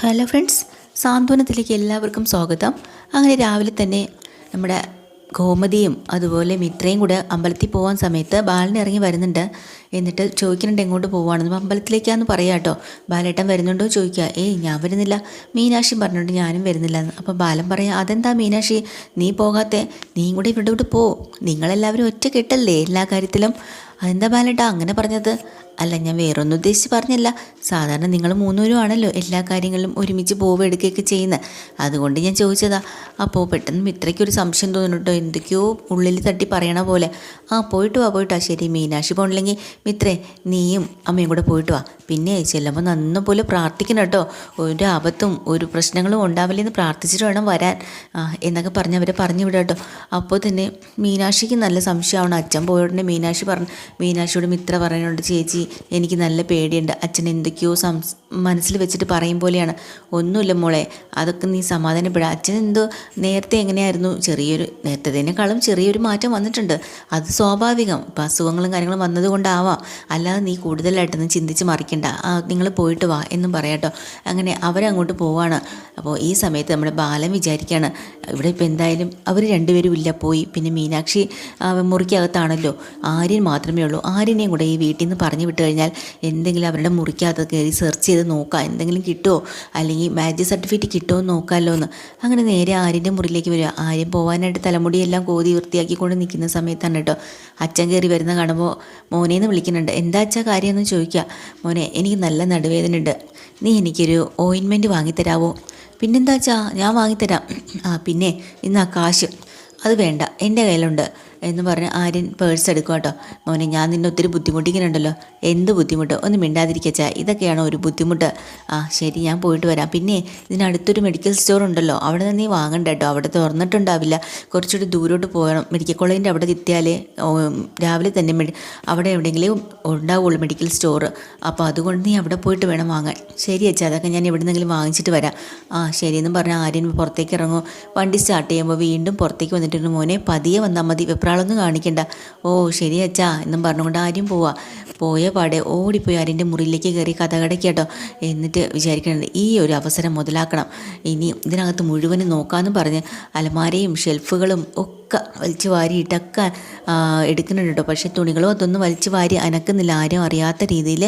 Hello friends സാന്ത്വനത്തിലേക്ക് എല്ലാവർക്കും സ്വാഗതം. അങ്ങനെ രാവിലെ തന്നെ നമ്മുടെ ഗോമതിയും അതുപോലെ മിത്രയും കൂടെ അമ്പലത്തിൽ പോകാൻ സമയത്ത് ബാലൻ ഇറങ്ങി വരുന്നുണ്ട്. എന്നിട്ട് ചോദിക്കുന്നുണ്ട് എങ്ങോട്ട് പോവാണെന്ന് അമ്പലത്തിലേക്കാന്ന് പറയാം കേട്ടോ ബാലേട്ടൻ വരുന്നുണ്ടോ ചോദിക്കുക ഏയ് ഞാൻ വരുന്നില്ല. മീനാക്ഷി പറഞ്ഞുകൊണ്ട് ഞാനും വരുന്നില്ല എന്ന് അപ്പോൾ ബാലൻ പറയാം അതെന്താ മീനാക്ഷി? നീ പോകാത്തെ. നീ കൂടെ ഇവിടെ വിട്ട് പോ. നിങ്ങളെല്ലാവരും ഒറ്റ കെട്ടല്ലേ എല്ലാ കാര്യത്തിലും? അതെന്താ ബാലേട്ടാ അങ്ങനെ പറഞ്ഞത്? അല്ല ഞാൻ വേറൊന്നും ഉദ്ദേശിച്ച് പറഞ്ഞല്ല. സാധാരണ നിങ്ങൾ മൂന്നൂരും ആണല്ലോ എല്ലാ കാര്യങ്ങളിലും ഒരുമിച്ച് പോവ് എടുക്കുകയൊക്കെ ചെയ്യുന്നത്. അതുകൊണ്ട് ഞാൻ ചോദിച്ചതാ അപ്പോൾ പെട്ടെന്ന് മിത്രയ്ക്ക് ഒരു സംശയം തോന്നിട്ടോ എന്തൊക്കെയോ ഉള്ളിൽ തട്ടി പറയണ പോലെ. ആ പോയിട്ട് വാ പോയിട്ട് ശരി മീനാക്ഷി പോണില്ലെങ്കിൽ മിത്രേ നീയും അമ്മയും കൂടെ പോയിട്ട് വാ. പിന്നെ ചെല്ലുമ്പോൾ നന്ന പോലെ പ്രാർത്ഥിക്കണം കേട്ടോ ഒരു ആപത്തും ഒരു പ്രശ്നങ്ങളും ഉണ്ടാവില്ലെന്ന് പ്രാർത്ഥിച്ചിട്ട് വേണം വരാൻ. എന്നൊക്കെ പറഞ്ഞ് അവരെ പറഞ്ഞു വിടാം കേട്ടോ അപ്പോൾ തന്നെ മീനാക്ഷിക്ക് നല്ല സംശയമാണ്. അച്ഛൻ പോയ ഉടനെ മീനാക്ഷി പറഞ്ഞു മീനാക്ഷിയോട് മിത്ര പറയുന്നുണ്ട് ചേച്ചി എനിക്ക് നല്ല പേടിയുണ്ട്. അച്ഛൻ എന്തൊക്കെയോ സംസ് മനസ്സിൽ വെച്ചിട്ട് പറയും പോലെയാണ്. ഒന്നുമില്ല മോളെ അതൊക്കെ നീ സമാധാനപ്പെടുക അച്ഛൻ എന്തോ നേരത്തെ എങ്ങനെയായിരുന്നു? ചെറിയൊരു നേരത്തേതിനേക്കാളും ചെറിയൊരു മാറ്റം വന്നിട്ടുണ്ട്. അത് സ്വാഭാവികം. ഇപ്പം അസുഖങ്ങളും കാര്യങ്ങളും വന്നതുകൊണ്ടാവാം. അല്ലാതെ നീ കൂടുതലായിട്ടൊന്നും ചിന്തിച്ച് മറിക്കണ്ട. നിങ്ങൾ പോയിട്ട് വാ എന്നും പറയാട്ടോ അങ്ങനെ അവരങ്ങോട്ട് പോവാണ്. അപ്പോൾ ഈ സമയത്ത് നമ്മുടെ ബാലൻ വിചാരിക്കുകയാണ് ഇവിടെ ഇപ്പോൾ എന്തായാലും അവർ രണ്ടുപേരും ഇല്ല പോയി. പിന്നെ മീനാക്ഷി മുറിക്കകത്താണല്ലോ. ആര്യൻ മാത്രമേ ഉള്ളൂ. ആര്യനെയും കൂടെ ഈ വീട്ടിൽ നിന്ന് പറഞ്ഞു വിട്ട് കഴിഞ്ഞാൽ എന്തെങ്കിലും അവരുടെ മുറിക്കകത്ത് കയറി സെർച്ച് ചെയ്ത് നോക്കാം. എന്തെങ്കിലും കിട്ടുമോ അല്ലെങ്കിൽ മാരേജ് സർട്ടിഫിക്കറ്റ് കിട്ടുമോ എന്ന് നോക്കാമല്ലോ എന്ന് അങ്ങനെ നേരെ ആര്യന്റെ മുറിയിലേക്ക് വരിക. ആര്യൻ പോകാനായിട്ട് തലമുടിയെല്ലാം കോതി വൃത്തിയാക്കിക്കൊണ്ട് നിൽക്കുന്ന സമയത്താണ് കേട്ടോ. അച്ഛൻ കയറി വരുന്ന കാണുമ്പോൾ മോനേന്ന് വിളിക്കുന്നുണ്ട്. എന്താ അച്ഛാ കാര്യമെന്ന് ചോദിക്കുക. മോനെ എനിക്ക് നല്ല നടുവേദന ഉണ്ട് നീ എനിക്കൊരു ഓയിൻമെന്റ് വാങ്ങിത്തരാവോ? പിന്നെന്താ അച്ഛാ? ഞാൻ വാങ്ങിത്തരാം. ആ പിന്നെ ഇന്ന് ആ കാശ്. അത് വേണ്ട. എന്റെ കയ്യിലുണ്ട്. എന്ന് പറഞ്ഞ് ആര്യൻ പേഴ്സ് എടുക്കുക കേട്ടോ. മോനെ ഞാൻ നിന്നെ ഒത്തിരി ബുദ്ധിമുട്ടിക്കുന്നുണ്ടല്ലോ. എന്ത് ബുദ്ധിമുട്ട്? ഒന്ന് മിണ്ടാതിരിക്കച്ചാ ഇതൊക്കെയാണോ ഒരു ബുദ്ധിമുട്ട്? ആ ശരി ഞാൻ പോയിട്ട് വരാം. പിന്നെ ഇതിനടുത്തൊരു മെഡിക്കൽ സ്റ്റോർ ഉണ്ടല്ലോ. അവിടെ നിന്ന് നീ വാങ്ങണ്ട കേട്ടോ. അവിടെ തുറന്നിട്ടുണ്ടാവില്ല. കുറച്ചുകൂടി ദൂരോട്ട് പോകണം. മെഡിക്കൽ കോളേജിന്റെ അവിടെ എത്തിയാലേ രാവിലെ തന്നെ മെഡി അവിടെ എവിടെയെങ്കിലും ഉണ്ടാവുള്ളൂ മെഡിക്കൽ സ്റ്റോർ അപ്പോൾ അതുകൊണ്ട് നീ അവിടെ പോയിട്ട് വേണം വാങ്ങാൻ. ശരി അച്ഛാ അതൊക്കെ ഞാൻ എവിടെ നിന്നെങ്കിലും വാങ്ങിച്ചിട്ട് വരാം. ആ ശരിയെന്ന് പറഞ്ഞാൽ ആര്യൻ പുറത്തേക്ക് ഇറങ്ങും. വണ്ടി സ്റ്റാർട്ട് ചെയ്യുമ്പോൾ വീണ്ടും പുറത്തേക്ക് വന്നിട്ടുണ്ട് മോനെ പതിയെ വന്നാൽ മതി. വെപ്രാളൊന്നും കാണിക്കണ്ട. ഓ ശരി അച്ഛാ എന്നും പറഞ്ഞുകൊണ്ട് ആരും പോവാ. പോയ പാടെ ഓടിപ്പോയി ആര്യന്റെ മുറിയിലേക്ക് കയറി കഥ കേട്ടോ എന്നിട്ട് വിചാരിക്കുന്നുണ്ട് ഈ ഒരു അവസരം മുതലാക്കണം. ഇനി ഇതിനകത്ത് മുഴുവനും നോക്കാമെന്ന് പറഞ്ഞ് അലമാരയും ഷെൽഫുകളും ഒക്കെ വലിച്ചു വാരിയിട്ടൊക്കെ എടുക്കുന്നുണ്ട് കേട്ടോ പക്ഷേ തുണികളും അതൊന്നും വലിച്ചു വാരി അനക്കുന്നില്ല. ആരും അറിയാത്ത രീതിയിൽ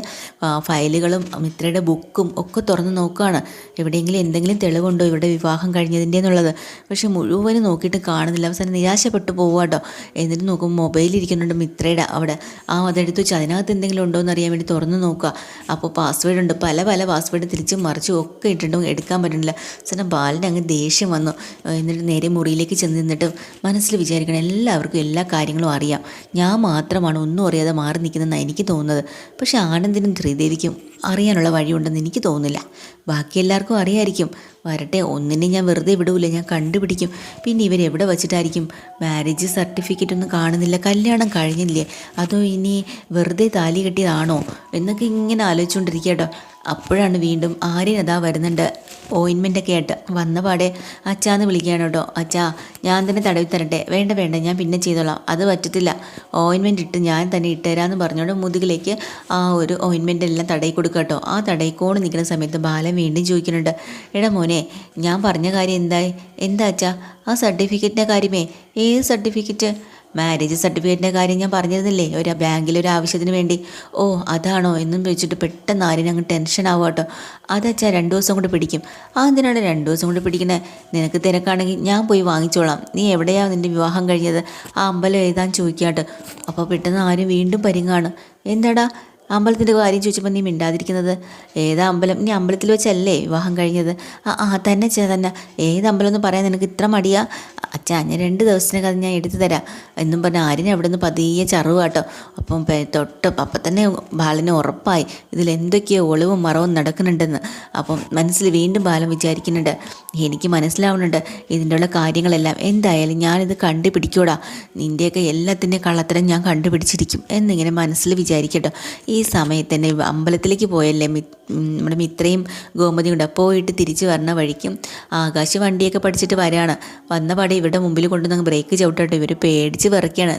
ഫയലുകളും മിത്രയുടെ ബുക്കും ഒക്കെ തുറന്ന് നോക്കുകയാണ് എവിടെയെങ്കിലും എന്തെങ്കിലും തെളിവുണ്ടോ? ഇവിടെ വിവാഹം കഴിഞ്ഞതിന്റെ എന്നുള്ളത് പക്ഷേ മുഴുവനും നോക്കിയിട്ട് കാണുന്നില്ല. അവസാനം നിരാശപ്പെട്ടു പോവുക കേട്ടോ എന്നിട്ട് നോക്കും മൊബൈൽ ഇരിക്കുന്നുണ്ട് മിത്രയുടെ അവിടെ. ആ അതെടുത്ത് വെച്ച് അതിനകത്ത് എന്തെങ്കിലും ഉണ്ടോ എന്ന് അറിയാൻ വേണ്ടി തുറന്ന് നോക്കുക. അപ്പോൾ പാസ്വേഡ് ഉണ്ട്. പല പല പാസ്വേഡ് തിരിച്ചും മറിച്ചും ഒക്കെ ഇട്ടിട്ടും എടുക്കാൻ പറ്റുന്നില്ല. സാറിന് ബാലിന് അങ്ങ് ദേഷ്യം വന്നു. എന്നിട്ട് നേരെ മുറിയിലേക്ക് ചെന്ന് നിന്നിട്ട് മനസ്സിൽ വിചാരിക്കണം എല്ലാവർക്കും എല്ലാ കാര്യങ്ങളും അറിയാം. ഞാൻ മാത്രമാണ് ഒന്നും അറിയാതെ മാറി നിൽക്കുന്നതെന്നാണ് എനിക്ക് തോന്നുന്നത്. പക്ഷേ ആനന്ദിനും ശ്രീദേവിക്കും അറിയാനുള്ള വഴിയുണ്ടെന്ന് എനിക്ക് തോന്നുന്നില്ല. ബാക്കി എല്ലാവർക്കും അറിയായിരിക്കും. വരട്ടെ ഒന്നിനെ ഞാൻ വെറുതെ വിടൂല ഞാൻ കണ്ടുപിടിക്കും. പിന്നെ ഇവരെവിടെ വച്ചിട്ടായിരിക്കും മാരേജ് സർട്ടിഫിക്കറ്റ് ഒന്നും കാണുന്നില്ല കല്യാണം കഴിഞ്ഞില്ലേ? അതോ ഇനി വെറുതെ താലി കെട്ടിയതാണോ? എന്നൊക്കെ ഇങ്ങനെ ആലോചിച്ചുകൊണ്ടിരിക്കുക കേട്ടോ. അപ്പോഴാണ് വീണ്ടും ആര്യൻ അതാ വരുന്നുണ്ട്. ഓയിൻമെന്റൊക്കെ ആയിട്ട് വന്ന പാടെ അച്ചാന്ന് വിളിക്കുകയാണ് കേട്ടോ. അച്ചാ ഞാൻ തന്നെ തടവി തരട്ടെ. വേണ്ട വേണ്ട ഞാൻ പിന്നെ ചെയ്തോളാം. അത് പറ്റത്തില്ല. ഓയിൻമെന്റ് ഇട്ട് ഞാൻ തന്നെ ഇട്ടുതരാമെന്ന് പറഞ്ഞുകൊണ്ട് മുതുകിലേക്ക് ആ ഒരു ഓയിൻമെന്റ് എല്ലാം തടയി കൊടുക്കുക കേട്ടോ. ആ തടയിക്കോട് നിൽക്കുന്ന സമയത്ത് ബാലൻ വീണ്ടും ചോദിക്കുന്നുണ്ട്. എടാ മോനെ ഞാൻ പറഞ്ഞ കാര്യം എന്തായി? എന്താ അച്ചാ ആ സർട്ടിഫിക്കറ്റിന്റെ കാര്യമേ. ഏത് സർട്ടിഫിക്കറ്റ് മാരേജ് സർട്ടിഫിക്കറ്റിന്റെ കാര്യം ഞാൻ പറഞ്ഞിരുന്നില്ലേ? ഒരു ബാങ്കിൽ ഒരു ആവശ്യത്തിന് വേണ്ടി. ഓ അതാണോ? എന്നും ചോദിച്ചിട്ട് പെട്ടെന്ന് ആരും അങ്ങ് ടെൻഷൻ ആവുക കേട്ടോ. അതച്ചാ രണ്ട് ദിവസം കൊണ്ട് പിടിക്കും. ആ എന്തിനാണ് രണ്ട് ദിവസം കൊണ്ട് പിടിക്കണേ? നിനക്ക് തിരക്കാണെങ്കിൽ ഞാൻ പോയി വാങ്ങിച്ചോളാം. നീ എവിടെയാണ് നിന്റെ വിവാഹം കഴിഞ്ഞത്? ആ അമ്പലം എഴുതാൻ ചോദിക്കാട്ട് അപ്പോൾ പെട്ടെന്ന് ആരും വീണ്ടും പരിങ്ങാണ്. എന്താടാ? അമ്പലത്തിന്റെ കാര്യം ചോദിച്ചപ്പോൾ നീ മിണ്ടാതിരിക്കുന്നത്? ഏതാ അമ്പലം? നീ അമ്പലത്തിൽ വെച്ചല്ലേ വിവാഹം കഴിഞ്ഞത്? ആ ആ തന്നെ ചേ തന്നെ. ഏത് അമ്പലം എന്ന് പറയാൻ നിനക്ക് ഇത്ര മടിയാ? അച്ഛാ ഞാൻ രണ്ട് ദിവസത്തിനകം അത് ഞാൻ എടുത്തു തരാം. എന്നും പറഞ്ഞാൽ ആര്യനെ അവിടെ നിന്ന് പതിയെ ചറുക കേട്ടോ. അപ്പം തൊട്ട് അപ്പം തന്നെ ബാലന് ഉറപ്പായി. ഇതിൽ എന്തൊക്കെയോ ഒളിവും മറവും നടക്കുന്നുണ്ടെന്ന്. അപ്പം മനസ്സിൽ വീണ്ടും ബാലൻ വിചാരിക്കുന്നുണ്ട്. എനിക്ക് മനസ്സിലാവുന്നുണ്ട് ഇതിന്റെ ഉള്ള കാര്യങ്ങളെല്ലാം. എന്തായാലും ഞാനിത് കണ്ടുപിടിക്കൂടാ. നിന്റെയൊക്കെ എല്ലാത്തിന്റെയും കള്ളത്തരം ഞാൻ കണ്ടുപിടിച്ചിരിക്കും എന്നിങ്ങനെ മനസ്സിൽ വിചാരിക്കട്ടോ. ഈ സമയത്ത് തന്നെ അമ്പലത്തിലേക്ക് പോയല്ലേ നമ്മുടെ മിത്രയും ഗോമതിയും പോയിട്ട് തിരിച്ച് വരണ വഴിക്കും. ആകാശ് വണ്ടിയൊക്കെ പഠിച്ചിട്ട് വരാണ്. വന്ന പാടെ ഇവരുടെ മുമ്പിൽ കൊണ്ടുവന്ന് ബ്രേക്ക് ചവിട്ടട്ടെ. ഇവർ പേടിച്ച് വിറയ്ക്കാണ്.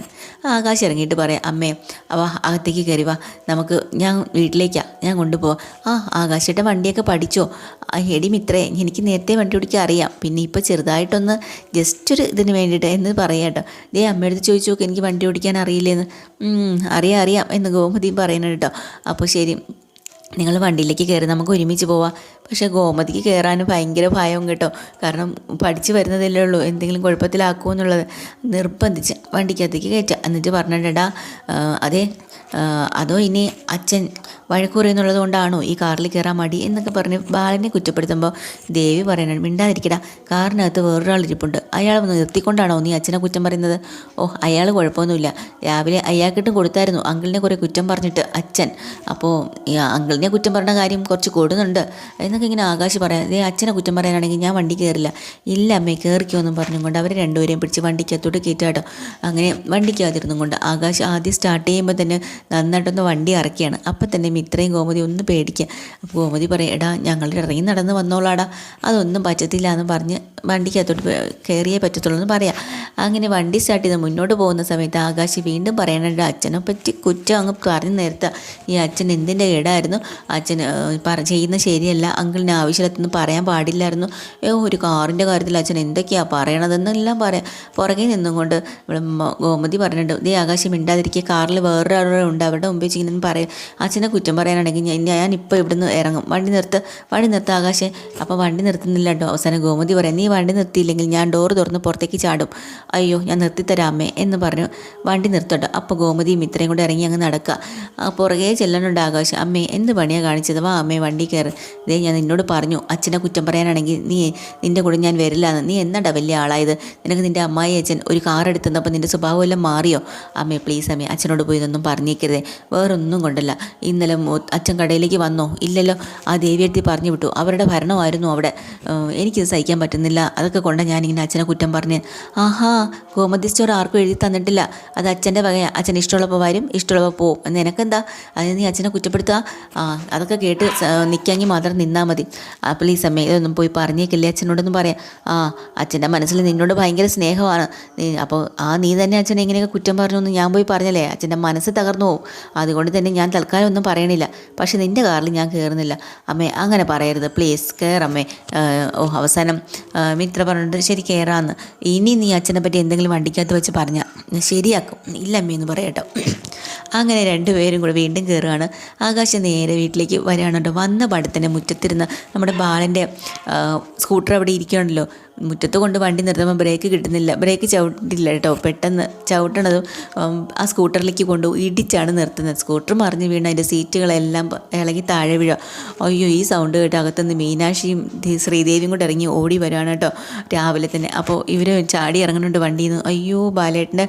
ആകാശം ഇറങ്ങിയിട്ട് പറയാം അമ്മേ അവ അകത്തേക്ക് കയറി വാ. നമുക്ക് ഞാൻ വീട്ടിലേക്കാണ് ഞാൻ കൊണ്ടുപോവാം. ആ ആകാശേട്ടൻ വണ്ടിയൊക്കെ പഠിച്ചോ? എടി മിത്രേ എനിക്ക് നേരത്തെ വണ്ടി ഓടിക്കാൻ അറിയാം. പിന്നെ ഇപ്പോൾ ചെറുതായിട്ടൊന്ന് ജസ്റ്റ് ഒരു ഇതിന് വേണ്ടിയിട്ട് എന്ന് പറയാം കേട്ടോ. ദേ അമ്മയടുത്ത് ചോദിച്ചു നോക്ക് എനിക്ക് വണ്ടി ഓടിക്കാൻ അറിയില്ലേന്ന്? അറിയാം അറിയാം എന്ന് ഗോമതി പറയുന്നുണ്ട് കേട്ടോ. അപ്പോൾ ശരി നിങ്ങൾ വണ്ടിയിലേക്ക് കയറി നമുക്ക് ഒരുമിച്ച് പോവാം. പക്ഷേ ഗോമതിക്ക് കയറാൻ ഭയങ്കര ഭയം കേട്ടോ. കാരണം പഠിച്ചു വരുന്നതല്ലേ ഉള്ളൂ. എന്തെങ്കിലും കുഴപ്പത്തിലാക്കുമോ എന്നുള്ളത്. നിർബന്ധിച്ച് വണ്ടിക്കകത്തേക്ക് കയറ്റുക എന്നിട്ട് പറഞ്ഞിട്ടാ അതെ അതോ ഇനി അച്ഛൻ വഴക്ക് പറയുന്നുള്ളത് കൊണ്ടാണോ ഈ കാറിൽ കയറാൻ മടി എന്നൊക്കെ പറഞ്ഞ് ബാലനെ കുറ്റപ്പെടുത്തുമ്പോൾ ദേവി പറയുന്നുണ്ട് മിണ്ടാതിരിക്കടാ. കാറിനകത്ത് വേറൊരാൾ ഇരിപ്പുണ്ട്. അയാൾ നിർത്തിക്കൊണ്ടാണോ നീ അച്ഛനെ കുറ്റം പറയുന്നത്? ഓ അയാൾ കുഴപ്പമൊന്നുമില്ല. രാവിലെ അയാൾക്കിട്ടും കൊടുത്തായിരുന്നു. അങ്കിളിനെ കുറേ കുറ്റം പറഞ്ഞിട്ട് അച്ഛൻ. അപ്പോൾ ഈ അങ്കിളിനെ കുറ്റം പറഞ്ഞ കാര്യം കുറച്ച് കൂടുന്നുണ്ട്. എന്നൊക്കെ ഇങ്ങനെ ആകാശ് പറയാം ദേ അച്ഛനെ കുറ്റം പറയാനാണെങ്കിൽ ഞാൻ വണ്ടി കയറില്ല ഇല്ല അമ്മേ കയറിക്കോന്നും പറഞ്ഞുകൊണ്ട് അവർ രണ്ടുപേരെയും പിടിച്ച് വണ്ടിക്കകത്തോട്ട് കയറ്റാട്ടോ. അങ്ങനെ വണ്ടിക്കകത്തിരുന്നും കൊണ്ട് ആകാശ് ആദ്യം സ്റ്റാർട്ട് ചെയ്യുമ്പോൾ തന്നെ നന്നായിട്ടൊന്ന് വണ്ടി ഇറക്കിയാണ് അപ്പം തന്നെ മിത്രയും ഗോമതി ഒന്ന് പേടിക്കുക അപ്പോൾ ഗോമതി പറയും എടാ ഞങ്ങൾ ഇറങ്ങി നടന്ന് വന്നോളാടാ. അതൊന്നും പറ്റത്തില്ല എന്ന് പറഞ്ഞ് വണ്ടിക്കകത്തോട്ട് കയറിയേ പറ്റത്തുള്ളൂ എന്ന് പറയാം. അങ്ങനെ വണ്ടി സ്റ്റാർട്ട് ചെയ്ത് മുന്നോട്ട് പോകുന്ന സമയത്ത് ആകാശ് വീണ്ടും പറയണ അച്ഛനെ പറ്റി കുറ്റം അങ്ങ് പറഞ്ഞു നേരത്തെ ഈ അച്ഛൻ എന്തിന്റെ കേടായിരുന്നു? അച്ഛൻ പറ ചെയ്യുന്ന ശരിയല്ല. അങ്കിളിന് ആവശ്യമില്ലാത്തൊന്നും പറയാൻ പാടില്ലായിരുന്നു. ഒരു കാറിന്റെ കാര്യത്തിൽ അച്ഛൻ എന്തൊക്കെയാണ് പറയണതെന്നെല്ലാം പറയാം പുറകെ നിന്നും കൊണ്ട് ഇവിടെ ഗോമതി പറഞ്ഞിട്ടുണ്ട്. ദേ ആകാശം മിണ്ടാതിരിക്കുക കാറിൽ വേറൊരാളുണ്ട് അവരുടെ മുമ്പിൽ വെച്ച് ഇങ്ങനെ പറയും. അച്ഛനെ കുറ്റം പറയാനാണെങ്കിൽ ഞാൻ ഞാൻ ഇപ്പോൾ ഇവിടുന്ന് ഇറങ്ങും. വണ്ടി നിർത്ത് വണ്ടി നിർത്ത് ആകാശേ. അപ്പോൾ വണ്ടി നിർത്തുന്നില്ല കേട്ടോ അവസാനം ഗോമതി പറയാം നീ വണ്ടി നിർത്തിയില്ലെങ്കിൽ ഞാൻ ഡോർ തുറന്ന് പുറത്തേക്ക് ചാടും. അയ്യോ ഞാൻ നിർത്തിത്തരാം അമ്മേ എന്ന് പറഞ്ഞു. വണ്ടി നിർത്തട്ടോ. അപ്പോൾ ഗോമതിയും ഇത്രയും കൂടെ ഇറങ്ങി അങ്ങ് നടക്കുക പുറകെ ചെല്ലണുണ്ട് ആകാശം. അമ്മേ എന്ത് പണിയാണ് കാണിച്ചത്. വാ അമ്മേ വണ്ടി കയറ്. ഇതേ ഞാൻ നിന്നോട് പറഞ്ഞു അച്ഛനെ കുറ്റം പറയാനാണെങ്കിൽ നീ നിന്റെ കൂടെ ഞാൻ വരില്ല എന്ന് നീ എന്നാടാ വലിയ ആളായത്? നിനക്ക് നിന്റെ അമ്മായി അച്ഛൻ ഒരു കാർ എടുത്തുന്നപ്പോൾ നിന്റെ സ്വഭാവം എല്ലാം മാറിയോ? അമ്മേ പ്ലീസ് അമ്മേ അച്ഛനോട് പോയി ഇതൊന്നും പറഞ്ഞേക്കരുതേ. വേറൊന്നും കൊണ്ടല്ല. ഇന്നലെ അച്ഛൻ കടയിലേക്ക് വന്നോ? ഇല്ലല്ലോ. ആ ദേവിയെടുത്തി പറഞ്ഞു വിട്ടു. അവരുടെ ഭരണമായിരുന്നു അവിടെ. എനിക്കിത് സഹിക്കാൻ പറ്റുന്നില്ല. അതൊക്കെ കൊണ്ട് ഞാനിങ്ങനെ അച്ഛനെ കുറ്റം പറഞ്ഞ്. ആഹാ ഗോമതി സ്റ്റോർ ആർക്കും എഴുതി തന്നിട്ടില്ല. അത് അച്ഛന്റെ വകയാണ് അച്ഛൻ ഇഷ്ടമുള്ളപ്പോൾ വരും ഇഷ്ടമുള്ളപ്പോൾ പോവും. നിനക്കെന്താ? അതിന് നീ അച്ഛനെ കുറ്റപ്പെടുത്തുക ആ അതൊക്കെ കേട്ട് നിൽക്കാമെങ്കിൽ മാത്രം നിന്നാൽ മതി. ആ പ്ലീസ് അമ്മേ ഇതൊന്നും പോയി പറഞ്ഞേക്കില്ലേ? അച്ഛനോടൊന്നും പറയാം. ആ അച്ഛന്റെ മനസ്സിൽ നിന്നോട് ഭയങ്കര സ്നേഹമാണ്. അപ്പോൾ ആ നീ തന്നെ അച്ഛനെ ഇങ്ങനെയൊക്കെ കുറ്റം പറഞ്ഞു എന്ന് ഞാൻ പോയി പറഞ്ഞല്ലേ? അച്ഛന്റെ മനസ്സ് തകർന്നു പോകും അതുകൊണ്ട് തന്നെ ഞാൻ തൽക്കാലം ഒന്നും പറയണില്ല. പക്ഷേ നിന്റെ കാറിൽ ഞാൻ കയറുന്നില്ല അമ്മേ അങ്ങനെ പറയരുത്. പ്ലീസ് കയറമ്മേ ഓ അവസാനം മിത്ര പറഞ്ഞിട്ട് ശരി കയറാമെന്ന് ഇനി നീ അച്ഛനെ പറ്റി എന്തെങ്കിലും വണ്ടിക്കകത്ത് വെച്ച് പറഞ്ഞാൽ ശരിയാക്കും. ഇല്ല അമ്മേ എന്ന് പറയട്ടോ. അങ്ങനെ രണ്ടുപേരും കൂടെ വീണ്ടും കയറുകയാണ് ആകാശം നേരെ വീട്ടിലേക്ക് വരികയാണ് കേട്ടോ വന്ന പടത്തിന്റെ മുറ്റത്തിരുന്ന് നമ്മുടെ ബാലന്റെ സ്കൂട്ടർ അവിടെ ഇരിക്കുകയാണല്ലോ. മുറ്റത്ത് കൊണ്ട് വണ്ടി നിർത്തുമ്പോൾ ബ്രേക്ക് കിട്ടുന്നില്ല. ബ്രേക്ക് ചവിട്ടില്ല കേട്ടോ. പെട്ടെന്ന് ചവിട്ടണതും ആ സ്കൂട്ടറിലേക്ക് കൊണ്ട് ഇടിച്ചാണ് നിർത്തുന്നത്. സ്കൂട്ടർ മറിഞ്ഞ് വീണ് അതിന്റെ സീറ്റുകളെല്ലാം ഇളകി താഴെ വീഴുക അയ്യോ ഈ സൗണ്ട് കേട്ട് അകത്തുനിന്ന് മീനാക്ഷിയും ശ്രീദേവിയും കൂടെ ഇറങ്ങി ഓടി വരുവാണ് കേട്ടോ രാവിലെ തന്നെ. അപ്പോൾ ഇവർ ചാടി ഇറങ്ങുന്നുണ്ട് വണ്ടിയിൽ നിന്ന് അയ്യോ ബാലേട്ടന്റെ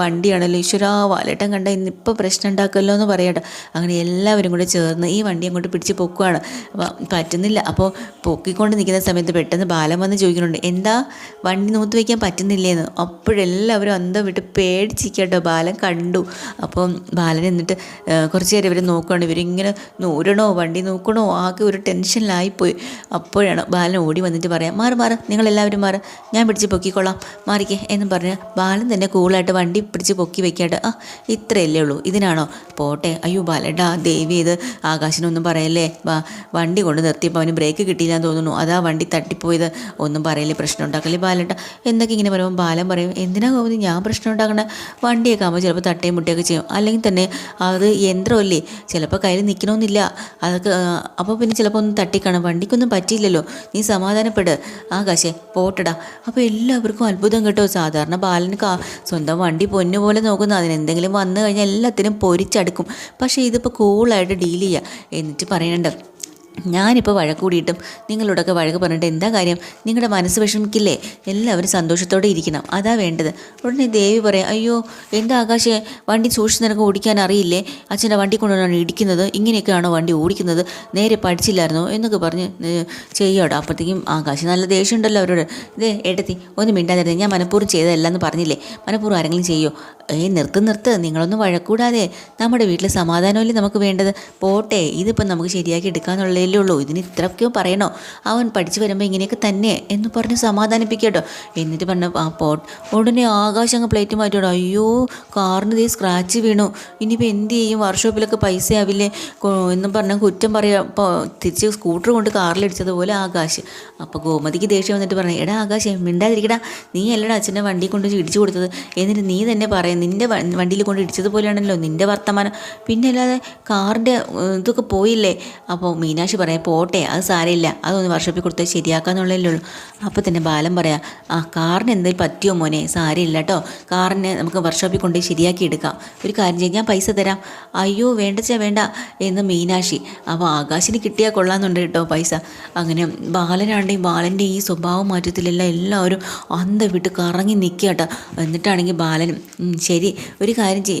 വണ്ടിയാണല്ലോ. ഈശ്വരാ ബാലേട്ടൻ കണ്ട ഇന്നിപ്പോൾ പ്രശ്നം ഉണ്ടാക്കുമല്ലോ എന്ന് പറയട്ടോ അങ്ങനെ എല്ലാവരും കൂടെ ചേർന്ന് ഈ വണ്ടി അങ്ങോട്ട് പിടിച്ച് പൊക്കുവാണ്. പറ്റുന്നില്ല. അപ്പോൾ പൊക്കിക്കൊണ്ട് നിൽക്കുന്ന സമയത്ത് പെട്ടെന്ന് ബാലം വന്ന് ചോദിക്കുന്നുണ്ട് എന്താ വണ്ടി നൂത്ത് വയ്ക്കാൻ പറ്റുന്നില്ലേന്ന്? അപ്പോഴെല്ലാവരും അന്തം വിട്ട് പേടിച്ചിരിക്കട്ടോ ബാലൻ കണ്ടു. അപ്പം ബാലൻ എന്നിട്ട് കുറച്ച് നേരം ഇവർ നോക്കുകയാണ് ഇവരിങ്ങനെ നൂരണോ വണ്ടി നോക്കണോ? ആകെ ഒരു ടെൻഷനിലായിപ്പോയി അപ്പോഴാണ് ബാലൻ ഓടി വന്നിട്ട് പറയാം മാറി മാറി നിങ്ങളെല്ലാവരും മാറ്. ഞാൻ പിടിച്ച് പൊക്കിക്കൊള്ളാം മാറിക്കേ. എന്ന് പറഞ്ഞ് ബാലൻ തന്നെ കൂളായിട്ട് വണ്ടി പിടിച്ച് പൊക്കി വെക്കാട്ട്. ആ ഇത്രയല്ലേ ഉള്ളൂ. ഇതിനാണോ? പോട്ടെ. അയ്യോ ബാലടാ ദേവി ഇത് ആകാശനൊന്നും പറയല്ലേ? വണ്ടി കൊണ്ട് നിർത്തിയപ്പോൾ അവന് ബ്രേക്ക് കിട്ടിയില്ലാന്ന് തോന്നുന്നു. അതാ വണ്ടി തട്ടിപ്പോയത്. ഒന്നും പറയല്ലേ പ്രശ്നം ഉണ്ടാക്കല്ലേ ബാലേട്ട എന്നൊക്കെ ഇങ്ങനെ പറയുമ്പോൾ ബാലൻ പറയും എന്തിനാ ഗോമതി ഞാൻ പ്രശ്നം ഉണ്ടാക്കണ വണ്ടിയൊക്കെ ആകുമ്പോൾ ചിലപ്പോൾ തട്ടയും മുട്ടയൊക്കെ ചെയ്യും. അല്ലെങ്കിൽ തന്നെ അത് യന്ത്രമല്ലേ ചിലപ്പോൾ കയ്യിൽ നിൽക്കണമെന്നില്ല അതൊക്കെ അപ്പോൾ പിന്നെ ചിലപ്പോൾ ഒന്ന് തട്ടിക്കാണും. വണ്ടിക്കൊന്നും പറ്റിയില്ലല്ലോ. നീ സമാധാനപ്പെട്. ആ കശേ പോട്ടടാ. അപ്പോൾ എല്ലാവർക്കും അത്ഭുതം കേട്ടോ. സാധാരണ ബാലന് സ്വന്തം വണ്ടി പൊന്നു പോലെ നോക്കുന്ന. അതിനെന്തെങ്കിലും വന്നു കഴിഞ്ഞാൽ എല്ലാത്തിനും പൊരിച്ചടുക്കും. പക്ഷേ ഇതിപ്പോൾ കൂളായിട്ട് ഡീൽ ചെയ്യുക എന്നിട്ട് പറയുന്നുണ്ട് ഞാനിപ്പോൾ വഴക്ക് കൂടിയിട്ടും നിങ്ങളോടൊക്കെ വഴക്ക് പറഞ്ഞിട്ട് എന്താ കാര്യം? നിങ്ങളുടെ മനസ്സ് വിഷമിക്കില്ലേ? എല്ലാവരും സന്തോഷത്തോടെ ഇരിക്കണം. അതാ വേണ്ടത്. ഉടനെ ദേവി പറയാം അയ്യോ എന്താ ആകാശേ വണ്ടി സൂക്ഷിച്ച് നിനക്ക് ഓടിക്കാൻ അറിയില്ലേ? അച്ഛന്റെ വണ്ടി കൊണ്ടുവന്നാണ് ഇടിക്കുന്നത്. ഇങ്ങനെയൊക്കെയാണോ വണ്ടി ഓടിക്കുന്നത്? നേരെ പഠിച്ചില്ലായിരുന്നോ? എന്നൊക്കെ പറഞ്ഞ് ചെയ്യാടോ അപ്പോഴത്തേക്കും ആകാശ് നല്ല ദേഷ്യമുണ്ടല്ലോ അവരോട്. ഇതേ എടുത്തി ഒന്ന് മിണ്ടാതിരുന്നേ. ഞാൻ മനഃപൂർവം ചെയ്തതല്ല എന്ന് പറഞ്ഞില്ലേ? മനഃപൂർവം ആരെങ്കിലും ചെയ്യോ? ഏയ് നിർത്ത് നിർത്ത്. നിങ്ങളൊന്നും വഴക്കൂടാതെ നമ്മുടെ വീട്ടിൽ സമാധാനമല്ലേ നമുക്ക് വേണ്ടത്? പോട്ടെ ഇതിപ്പം നമുക്ക് ശരിയാക്കി എടുക്കാന്നുള്ളതല്ലേ ഉള്ളൂ. ഇതിന് ഇത്രയൊക്കെയോ പറയണോ? അവൻ പഠിച്ചു വരുമ്പോൾ ഇങ്ങനെയൊക്കെ തന്നെ എന്ന് പറഞ്ഞ് സമാധാനിപ്പിക്കട്ടോ. എന്നിട്ട് പറഞ്ഞ ആ പോ ഉടനെ ആകാശം അങ്ങ് പ്ലേറ്റ് മാറ്റിയോടോ അയ്യോ കാറിന് ഇതേ സ്ക്രാച്ച് വീണു. ഇനിയിപ്പോൾ എന്ത് ചെയ്യും? വർക്ക്ഷോപ്പിലൊക്കെ പൈസ ആവില്ലേ? എന്നും പറഞ്ഞാൽ കുറ്റം പറയാം. ഇപ്പോൾ തിരിച്ച് സ്കൂട്ടർ കൊണ്ട് കാറിലിടിച്ചതുപോലെ ആകാശ്. അപ്പോൾ ഗോമതിക്ക് ദേഷ്യം വന്നിട്ട് പറഞ്ഞു എടാ ആകാശ് മിണ്ടാതിരിക്കടാ. നീ അല്ലടാ അച്ഛന്റെ വണ്ടി കൊണ്ട് ഇടിച്ചു കൊടുത്തത്. എന്നിട്ട് നീ തന്നെ പറയാം നിന്റെ വണ്ടിയിൽ കൊണ്ട് ഇടിച്ചതുപോലെയാണല്ലോ നിന്റെ വർത്തമാനം. പിന്നെ അല്ലാതെ കാറിന്റെ ഇതൊക്കെ പോയില്ലേ? അപ്പോൾ മീനാക്ഷി പറയാം പോട്ടെ അത് സാരമില്ല. അതൊന്ന് വർഷോപ്പിൽ കൊടുത്താൽ ശരിയാക്കാന്നുള്ളതല്ലേ ഉള്ളൂ. അപ്പോൾ തന്നെ ബാലൻ പറയാം ആ കാറിന് എന്തെങ്കിലും പറ്റിയോ മോനെ? സാരമില്ല കേട്ടോ കാറിന് നമുക്ക് വർഷോപ്പിൽ കൊണ്ടുപോയി ശരിയാക്കി എടുക്കാം. ഒരു കാര്യം ചെയ്യാം ഞാൻ പൈസ തരാം. അയ്യോ വേണ്ടച്ചാ വേണ്ട എന്ന് മീനാക്ഷി. അപ്പോൾ ആകാശിന് കിട്ടിയാൽ കൊള്ളാമെന്നുണ്ട് കേട്ടോ പൈസ. അങ്ങനെ ബാലനാണെങ്കിൽ ബാലന്റെ ഈ സ്വഭാവ മാറ്റത്തിലെല്ലാം എല്ലാവരും അന്ത വിട്ട് കറങ്ങി നിൽക്കുക കേട്ടോ എന്നിട്ടാണെങ്കിൽ ബാലൻ "ഉം, ശരി ഒരു കാര്യം ചെയ്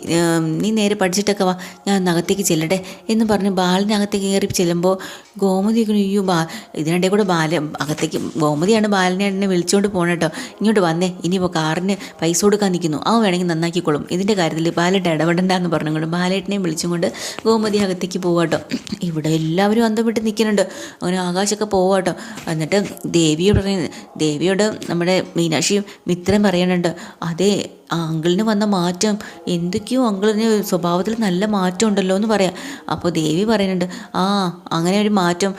നീ നേരെ പഠിച്ചിട്ടൊക്കെ വാ ഞാൻ അകത്തേക്ക് ചെല്ലട്ടെ എന്ന് പറഞ്ഞ് ബാലനകത്തേക്ക് കയറി ചെല്ലുമ്പോൾ ഗോമതി അയ്യോ ബാ ഇതിനിടെ കൂടെ ബാല അകത്തേക്ക് ഗോമതിയാണ് ബാലനെ എന്നെ വിളിച്ചുകൊണ്ട് പോകണം കേട്ടോ ഇങ്ങോട്ട് വന്നേ ഇനിയിപ്പോൾ കാറിന് പൈസ കൊടുക്കാൻ നിൽക്കുന്നു അവൻ വേണമെങ്കിൽ നന്നാക്കിക്കോളും. ഇതിന്റെ കാര്യത്തിൽ ബാലേട്ട ഇടപെടണ്ടെന്ന് പറഞ്ഞുകൊണ്ട് ബാലേട്ടനെയും വിളിച്ചും കൊണ്ട് ഗോമതി അകത്തേക്ക് പോവാട്ടോ ഇവിടെ എല്ലാവരും അന്തപ്പെട്ട് നിൽക്കുന്നുണ്ട് അങ്ങനെ ആകാശമൊക്കെ പോവാട്ടോ എന്നിട്ട് ദേവിയോട് പറയുന്നത് ദേവിയോട് നമ്മുടെ മീനാക്ഷിയും മിത്രം പറയുന്നുണ്ട് അതെ ആ അങ്കിളിന് വന്ന മാറ്റം. എന്തൊക്കെയോ അങ്കിളിന് സ്വഭാവത്തിൽ നല്ല മാറ്റം ഉണ്ടല്ലോ എന്ന് പറയാം. അപ്പോൾ ദേവി പറയുന്നുണ്ട് ആ അങ്ങനെ ഒരു മാറ്റം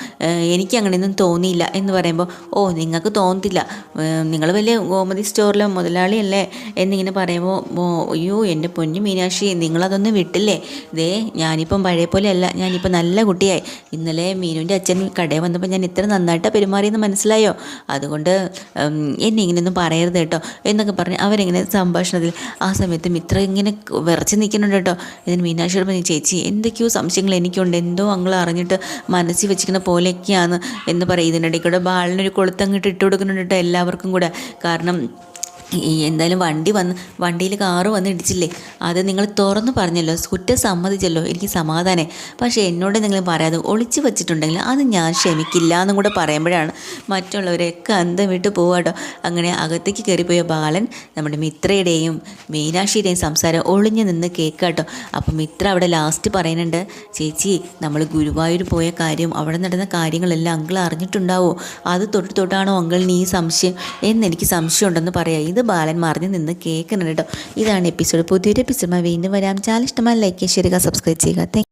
എനിക്ക് അങ്ങനെയൊന്നും തോന്നിയില്ല എന്ന് പറയുമ്പോൾ ഓ നിങ്ങൾക്ക് തോന്നത്തില്ല. നിങ്ങൾ വലിയ ഗോമതി സ്റ്റോറിലെ മുതലാളിയല്ലേ എന്നിങ്ങനെ പറയുമ്പോൾ അയ്യോ എന്റെ പൊന്നു മീനാക്ഷി നിങ്ങളതൊന്നും വിട്ടില്ലേ? ദേ ഞാനിപ്പം പഴയ പോലെ പോലെയല്ല ഞാനിപ്പോൾ നല്ല കുട്ടിയായി. ഇന്നലെ മീനുവിന്റെ അച്ഛൻ കടയിൽ വന്നപ്പോൾ ഞാൻ ഇത്ര നന്നായിട്ടാണ് പെരുമാറിയെന്ന് മനസ്സിലായോ? അതുകൊണ്ട് എന്നെ ഇങ്ങനെയൊന്നും പറയരുത് കേട്ടോ എന്നൊക്കെ പറഞ്ഞ് അവരിങ്ങനെ സംഭാഷണത്തിൽ ആ സമയത്ത് മിത്ര ഇങ്ങനെ വിറച്ച് നിൽക്കുന്നുണ്ട് കേട്ടോ. ഇതിന് മീനാക്ഷിയോട് പറഞ്ഞു ചേച്ചി എന്തൊക്കെയോ സംശയങ്ങൾ എനിക്കുണ്ട്. എന്തോ അങ്ങൾ അറിഞ്ഞിട്ട് മനസ്സിൽ വെച്ചിരിക്കുന്ന പോലെയൊക്കെയാണ് എന്ന് പറയും. ഇതിനിടയ്ക്കൂടെ കൂടെ ബാലിനൊരു കൊളുത്തങ്ങിട്ട് ഇട്ട് കൊടുക്കുന്നുണ്ട് കേട്ടോ എല്ലാവർക്കും കൂടെ. കാരണം എന്തായാലും വണ്ടി വന്ന് വണ്ടിയിൽ കാറ് വന്ന് ഇടിച്ചില്ലേ? അത് നിങ്ങൾ തുറന്നു പറഞ്ഞല്ലോ കുറ്റം സമ്മതിച്ചല്ലോ എനിക്ക് സമാധാനം പക്ഷേ എന്നോട് നിങ്ങൾ പറയാതെ ഒളിച്ചു വെച്ചിട്ടുണ്ടെങ്കിൽ അത് ഞാൻ ക്ഷമിക്കില്ല എന്നും കൂടെ പറയുമ്പോഴാണ് മറ്റുള്ളവരെയൊക്കെ അന്തം വിട്ട് പോവാട്ടോ അങ്ങനെ അകത്തേക്ക് കയറിപ്പോയ ബാലൻ നമ്മുടെ മിത്രയുടെയും മീനാക്ഷിയുടെയും സംസാരം ഒളിഞ്ഞു നിന്ന് കേൾക്കാട്ടോ അപ്പം മിത്ര അവിടെ ലാസ്റ്റ് പറയുന്നുണ്ട് ചേച്ചി നമ്മൾ ഗുരുവായൂർ പോയ കാര്യം അവിടെ നടന്ന കാര്യങ്ങളെല്ലാം അങ്കിൾ അറിഞ്ഞിട്ടുണ്ടാവോ? അത് തൊട്ട് തൊട്ടാണോ അങ്കിളിന് ഈ സംശയം? എന്നെനിക്ക് സംശയമുണ്ടെന്ന് പറയാം. ഇത് ബാലൻ മറിഞ്ഞ് നിന്ന് കേൾക്കുന്നുണ്ട് കേട്ടോ. ഇതാണ് എപ്പിസോഡ് പുതിയൊരു എപ്പിസോഡ് വീണ്ടും വരാം. ചാനൽ ഇഷ്ടമായി ലൈക്ക് ചെയ്യുക സബ്സ്ക്രൈബ് ചെയ്യുക.